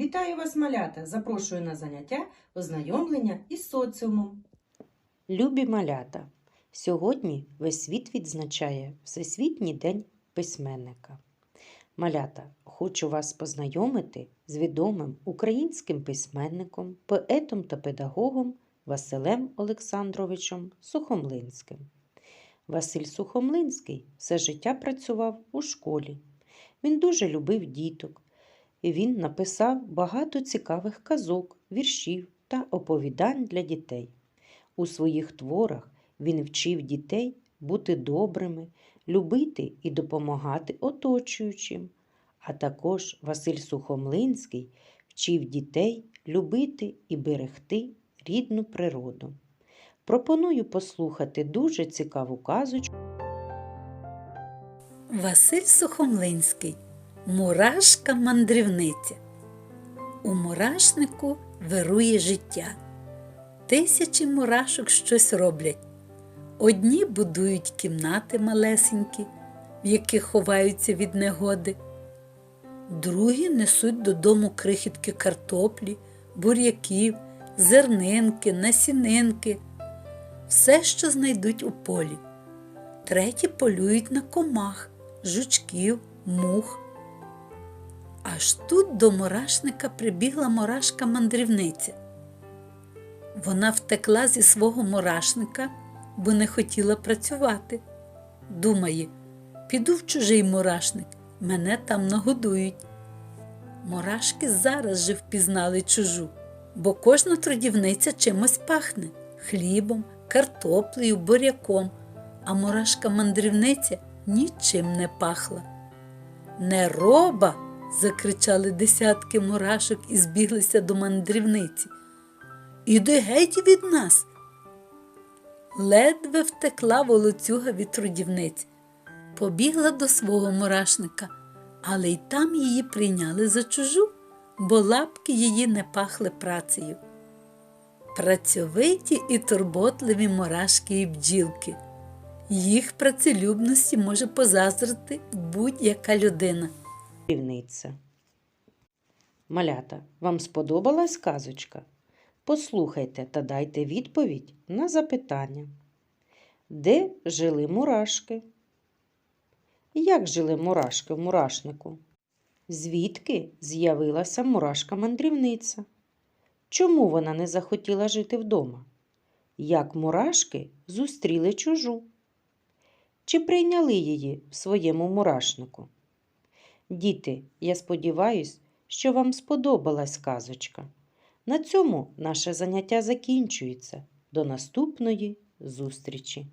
Вітаю вас, малята! Запрошую на заняття ознайомлення із соціумом. Любі малята! Сьогодні весь світ відзначає Всесвітній день письменника. Малята, хочу вас познайомити з відомим українським письменником, поетом та педагогом Василем Олександровичем Сухомлинським. Василь Сухомлинський все життя працював у школі. Він дуже любив діток. Він написав багато цікавих казок, віршів та оповідань для дітей. У своїх творах він вчив дітей бути добрими, любити і допомагати оточуючим. А також Василь Сухомлинський вчив дітей любити і берегти рідну природу. Пропоную послухати дуже цікаву казочку. Василь Сухомлинський Мурашка мандрівниця. У мурашнику вирує життя. Тисячі мурашок щось роблять. Одні будують кімнати малесенькі, в яких ховаються від негоди. Другі несуть додому крихітки картоплі, бур'яків, зернинки, насінинки, все, що знайдуть у полі. Треті полюють на комах, жучків, мух. Аж тут до мурашника прибігла мурашка-мандрівниця. Вона втекла зі свого мурашника, бо не хотіла працювати. Думає, піду в чужий мурашник, мене там нагодують. Мурашки зараз же впізнали чужу, бо кожна трудівниця чимось пахне хлібом, картоплею, буряком, а мурашка-мандрівниця нічим не пахла. Не роба! Закричали десятки мурашок і збіглися до мандрівниці. Іди геть від нас. Ледве втекла волоцюга від трудівниць, побігла до свого мурашника, але й там її прийняли за чужу, бо лапки її не пахли працею. Працьовиті і турботливі мурашки і бджілки. Їх працелюбності може позаздрити будь-яка людина. Мандрівниця. Малята, вам сподобалась казочка? Послухайте та дайте відповідь на запитання. Де жили мурашки? Як жили мурашки в мурашнику? Звідки з'явилася мурашка-мандрівниця? Чому вона не захотіла жити вдома? Як мурашки зустріли чужу? Чи прийняли її в своєму мурашнику? Діти, я сподіваюсь, що вам сподобалась казочка. На цьому наше заняття закінчується. До наступної зустрічі!